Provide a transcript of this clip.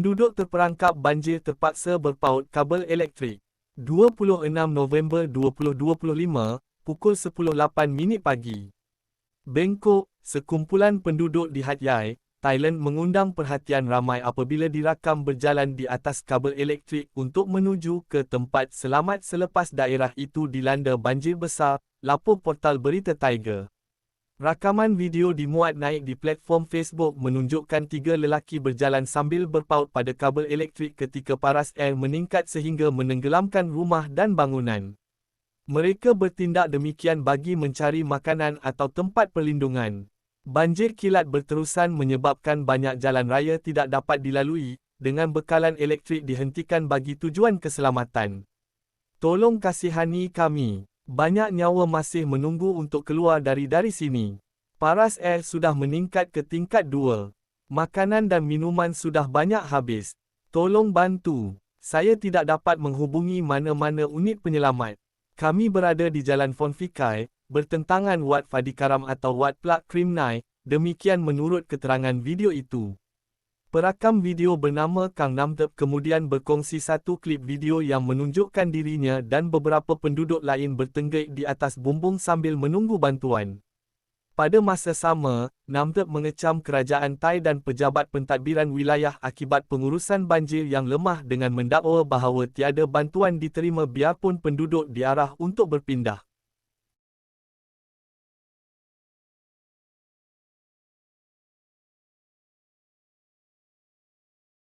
Penduduk terperangkap banjir terpaksa berpaut kabel elektrik. 26 November 2025, pukul 10.08 minit pagi. Bangkok, sekumpulan penduduk di Hat Yai, Thailand mengundang perhatian ramai apabila dirakam berjalan di atas kabel elektrik untuk menuju ke tempat selamat selepas daerah itu dilanda banjir besar, lapor portal berita Tiger. Rakaman video dimuat naik di platform Facebook menunjukkan tiga lelaki berjalan sambil berpaut pada kabel elektrik ketika paras air meningkat sehingga menenggelamkan rumah dan bangunan. Mereka bertindak demikian bagi mencari makanan atau tempat perlindungan. Banjir kilat berterusan menyebabkan banyak jalan raya tidak dapat dilalui, dengan bekalan elektrik dihentikan bagi tujuan keselamatan. Tolong kasihani kami. Banyak nyawa masih menunggu untuk keluar dari dari sini. Paras air sudah meningkat ke tingkat dua. Makanan dan minuman sudah banyak habis. Tolong bantu. Saya tidak dapat menghubungi mana-mana unit penyelamat. Kami berada di Jalan Fonfikai, bertentangan Wat Fadikaram atau Wat Plak Krimnai, demikian menurut keterangan video itu. Perakam video bernama Kang Namtep kemudian berkongsi satu klip video yang menunjukkan dirinya dan beberapa penduduk lain bertenggek di atas bumbung sambil menunggu bantuan. Pada masa sama, Namtep mengecam kerajaan Thai dan pejabat pentadbiran wilayah akibat pengurusan banjir yang lemah dengan mendakwa bahawa tiada bantuan diterima biarpun penduduk diarah untuk berpindah.